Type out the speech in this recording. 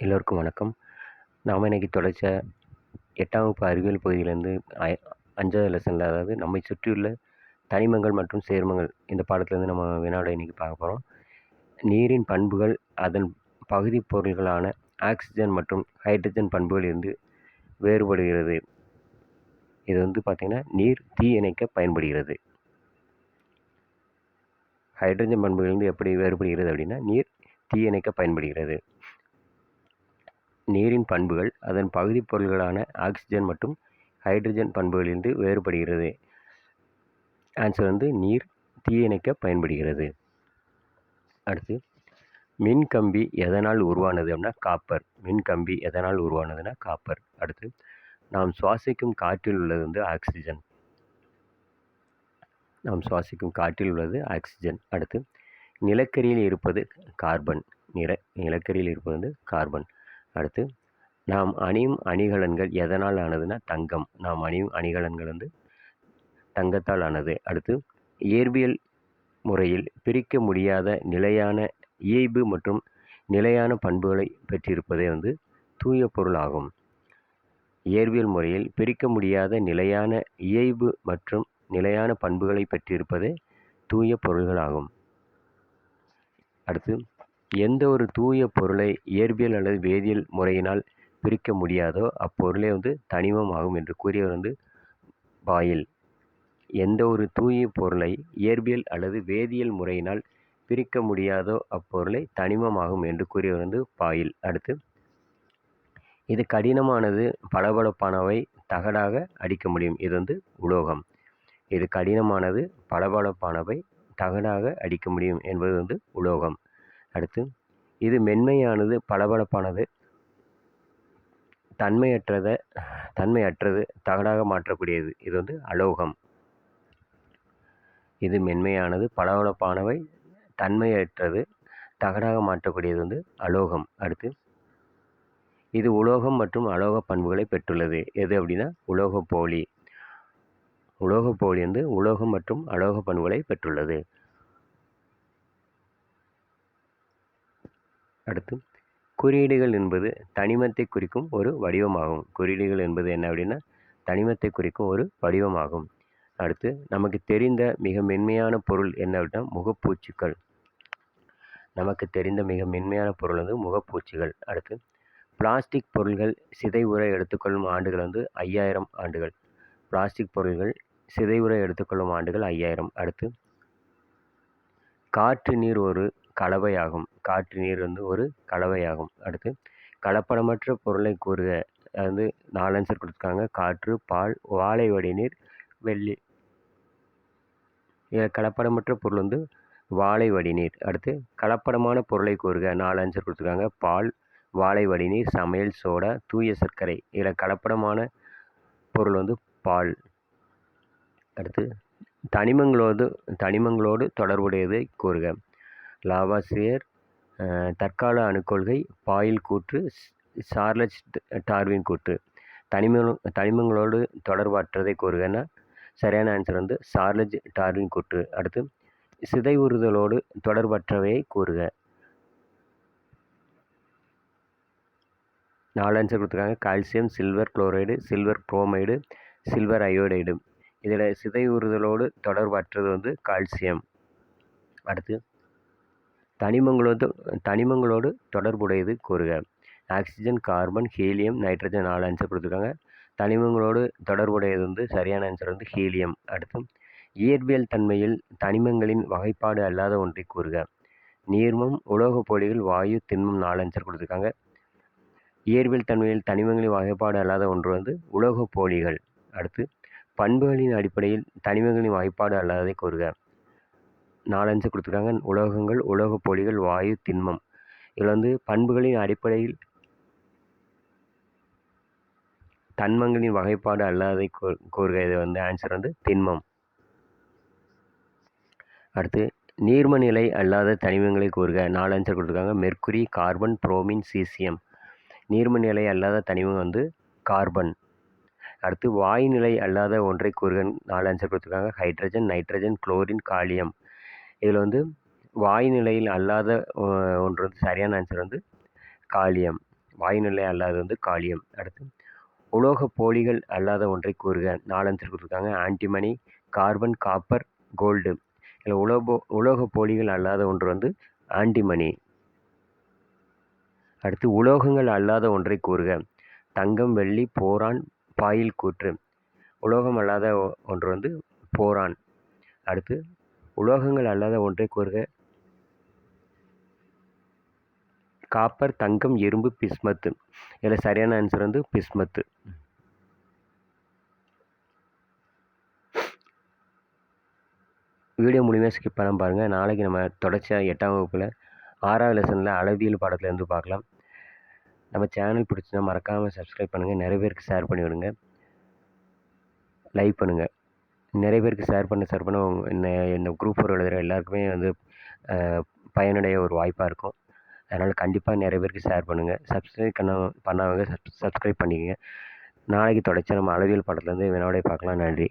எல்லோருக்கும் வணக்கம். நாம் இன்னைக்கு தொலைச்ச எட்டாம் வகுப்பு அறிவியல் பகுதியிலேருந்து அஞ்சாவது லெசனில் அதாவது நம்மை சுற்றியுள்ள தனிமங்கள் மற்றும் சேர்மங்கள் இந்த பாடத்துலேருந்து நம்ம வினாடை இன்றைக்கி பார்க்க போகிறோம் நீரின் பண்புகள் அதன் பகுதிப் பொருள்களான ஆக்சிஜன் மற்றும் ஹைட்ரஜன் பண்புகளிலிருந்து வேறுபடுகிறது. இது வந்து பார்த்திங்கன்னா நீர் தீ இணைக்க பயன்படுகிறது. ஹைட்ரஜன் பண்புகளிலிருந்து எப்படி வேறுபடுகிறது அப்படின்னா நீர் தீ இணைக்க பயன்படுகிறது. நீரின் பண்புகள் அதன் பகுதிப் பொருள்களான ஆக்சிஜன் மற்றும் ஹைட்ரஜன் பண்புகளிலிருந்து வேறுபடுகிறது. ஆன்சர் வந்து நீர் தீயணைக்க பயன்படுகிறது. அடுத்து மின்கம்பி எதனால் உருவானது அப்படின்னா காப்பர். மின்கம்பி எதனால் உருவானதுன்னா காப்பர். அடுத்து நாம் சுவாசிக்கும் காற்றில் உள்ளது வந்து ஆக்சிஜன். நாம் சுவாசிக்கும் காற்றில் உள்ளது ஆக்சிஜன். அடுத்து நிலக்கரியில் இருப்பது கார்பன். நிற நிலக்கரியில் இருப்பது வந்து கார்பன். அடுத்து நாம் அணியும் அணிகலன்கள் எதனால் ஆனதுன்னா தங்கம். நாம் அணியும் அணிகலன்கள் வந்து தங்கத்தால் ஆனது. அடுத்து இயற்பியல் முறையில் பிரிக்க முடியாத நிலையான இயைபு மற்றும் நிலையான பண்புகளை பெற்றிருப்பதே வந்து தூய பொருள் ஆகும். இயற்பியல் முறையில் பிரிக்க முடியாத நிலையான இயைபு மற்றும் நிலையான பண்புகளை பெற்றிருப்பதே தூய பொருள்களாகும் அடுத்து எந்த ஒரு தூய பொருளை இயற்பியல் அல்லது வேதியியல் முறையினால் பிரிக்க முடியாதோ அப்பொருளே வந்து தனிமம் ஆகும் என்று கூறியவர் வந்து பாயில். எந்த ஒரு தூய பொருளை இயற்பியல் அல்லது வேதியியல் முறையினால் பிரிக்க முடியாதோ அப்பொருளை தனிமமாகும் என்று கூறியவர் வந்து பாயில். அடுத்து இது கடினமானது பளபளப்பானவை தகடாக அடிக்க முடியும். இது வந்து உலோகம். இது கடினமானது பளபளப்பானவை தகடாக அடிக்க முடியும் என்பது வந்து உலோகம். அடுத்து இது மென்மையானது பளபளப்பானது தன்மையற்றதை தன்மையற்றது தகடாக மாற்றக்கூடியது. இது வந்து அலோகம். இது மென்மையானது பளபளப்பானவை தன்மையற்றது தகடாக மாற்றக்கூடியது வந்து அலோகம். அடுத்து இது உலோகம் மற்றும் அலோக பண்புகளை பெற்றுள்ளது. எது அப்படின்னா உலோக போலி. உலோக போலி வந்து உலோகம் மற்றும் அலோக பண்புகளை பெற்றுள்ளது. அடுத்து குறியீடுகள் என்பது தனிமத்தை குறிக்கும் ஒரு வடிவமாகும். குறியீடுகள் என்பது என்ன அப்படின்னா தனிமத்தை குறிக்கும் ஒரு வடிவமாகும். அடுத்து நமக்கு தெரிந்த மிக மென்மையான பொருள் என்ன அப்படின்னா முகப்பூச்சுக்கள். நமக்கு தெரிந்த மிக மென்மையான பொருள் வந்து முகப்பூச்சிகள். அடுத்து பிளாஸ்டிக் பொருள்கள் சிதைவுற எடுத்துக்கொள்ளும் ஆண்டுகள் வந்து ஐயாயிரம் ஆண்டுகள். பிளாஸ்டிக் பொருள்கள் சிதைவுற எடுத்துக்கொள்ளும் ஆண்டுகள் ஐயாயிரம். அடுத்து காற்று நீர் ஒரு கலவையாகும். காற்று நீர் வந்து ஒரு கலவையாகும். அடுத்து கலப்படமற்ற பொருளை கூறுக. அது வந்து நாலு ஆன்சர் கொடுத்துருக்காங்க. காற்று பால் வாழை வடிநீர் வெள்ளி. இதில் கலப்படமற்ற பொருள் வந்து வாழை வடிநீர். அடுத்து கலப்படமான பொருளை கூறுக. நாலு ஆன்சர் கொடுத்துருக்காங்க. பால் வாழை வடிநீர் சமையல் சோடா தூய சர்க்கரை. இதில் கலப்படமான பொருள் வந்து பால். அடுத்து தனிமங்களோடு தனிமங்களோடு தொடர்புடையதை கூறுக. லாவாசியர் தற்கால அணுக்கொள்கை பாயில் கூற்று சார்லஸ் டார்வின் கூற்று. தனிம தனிமங்களோடு தொடர்பற்றதை கூறுகன்னா சரியான ஆன்சர் வந்து சார்லஸ் டார்வின் கூற்று. அடுத்து சிதைவுறுதலோடு தொடர்பற்றவையை கூறுக. நாலு ஆன்சர் கொடுத்துருக்காங்க. Calcium silver chloride silver bromide silver iodide. இதில் சிதைவுறுதலோடு தொடர்பற்றது வந்து கால்சியம். அடுத்து தனிமங்களோடு தனிமங்களோடு தொடர்புடையது கூறுக. ஆக்சிஜன் கார்பன் ஹீலியம் நைட்ரஜன் நாலு ஆன்சர் கொடுத்துருக்காங்க. தனிமங்களோடு தொடர்புடையது வந்து சரியான ஆன்சர் வந்து ஹீலியம். அடுத்து இயற்பியல் தன்மையில் தனிமங்களின் வகைப்பாடு அல்லாத ஒன்றை கூறுக. நீர்மம் உலோகப் பொடிகள் வாயு திண்மம் நாலு ஆன்சர் கொடுத்துருக்காங்க. இயற்பியல் தன்மையில் தனிமங்களின் வகைப்பாடு அல்லாத ஒன்று வந்து உலோகப் போலிகள் அடுத்து பண்புகளின் அடிப்படையில் தனிமங்களின் வகைப்பாடு அல்லாததை கூறுக. நாலஞ்சு கொடுத்துருக்காங்க. உலோகங்கள் உலோகப் பொடிகள் வாயு திண்மம். இதில் வந்து பண்புகளின் அடிப்படையில் தன்மங்களின் வகைப்பாடு அல்லாததை கூறுக இது வந்து ஆன்சர் வந்து திண்மம். அடுத்து நீர்ம நிலை அல்லாத தனிமங்களை கூறுக. நாலு ஆன்சர் கொடுத்துருக்காங்க. Mercury carbon bromine caesium. நீர்ம நிலை அல்லாத தனிமம் வந்து கார்பன். அடுத்து வாயு நிலை அல்லாத ஒன்றை கூறுக. நாலு ஆன்சர் கொடுத்துருக்காங்க. Hydrogen nitrogen chlorine gallium. இதில் வந்து வாயு நிலையில் அல்லாத ஒன்று வந்து சரியான ஆன்சர் வந்து காலியம் வாயுநிலை அல்லாதது வந்து காலியம் அடுத்து உலோக போலிகள் அல்லாத ஒன்றை கூறுக. நாலு ஆன்சர் கொடுத்துருக்காங்க. ஆன்டிமணி கார்பன் காப்பர் கோல்டு இதில் உலோபோ உலோக போலிகள் அல்லாத ஒன்று வந்து ஆன்டிமணி அடுத்து உலோகங்கள் அல்லாத ஒன்றை கூறுக. தங்கம் வெள்ளி போரான் பாயில் கூற்று. உலோகம் அல்லாத ஒன்று வந்து போரான். அடுத்து உலோகங்கள் அல்லாத ஒன்றை கூறுக. காப்பர் தங்கம் இரும்பு பிஸ்மத்து. இதில் சரியான ஆன்சர் வந்து பிஸ்மத்து. வீடியோ முழுமையாக ஸ்கிப் பண்ண பாருங்கள் நாளைக்கு நம்ம தொடர்ச்சியாக எட்டாம் வகுப்பில் ஆறாவது லெசனில் அளவியல் பாடத்துலேருந்து பார்க்கலாம். நம்ம சேனல் பிடிச்சினா மறக்காமல் சப்ஸ்கிரைப் பண்ணுங்கள் நிறைய பேருக்கு ஷேர் பண்ணிவிடுங்க. லைக் பண்ணுங்கள் நிறைய பேருக்கு ஷேர் பண்ண ஷேர் பண்ண. உங்க- இந்த இந்த குரூப் ஃபோர் எழுதுகிற எல்லாருக்குமே வந்து பயனுடைய ஒரு வாய்ப்பாக இருக்கும். அதனால் கண்டிப்பாக நிறைய பேருக்கு ஷேர் பண்ணுங்கள் சப்ஸ்கிரைப் பண்ண பண்ணாதவங்க சப் சப்ஸ்கிரைப் பண்ணிக்கங்க. நாளைக்கு தொடர்ச்சி நம்ம அளவியல் பாடத்துலேருந்து வினாவிடை பார்க்கலாம். நன்றி.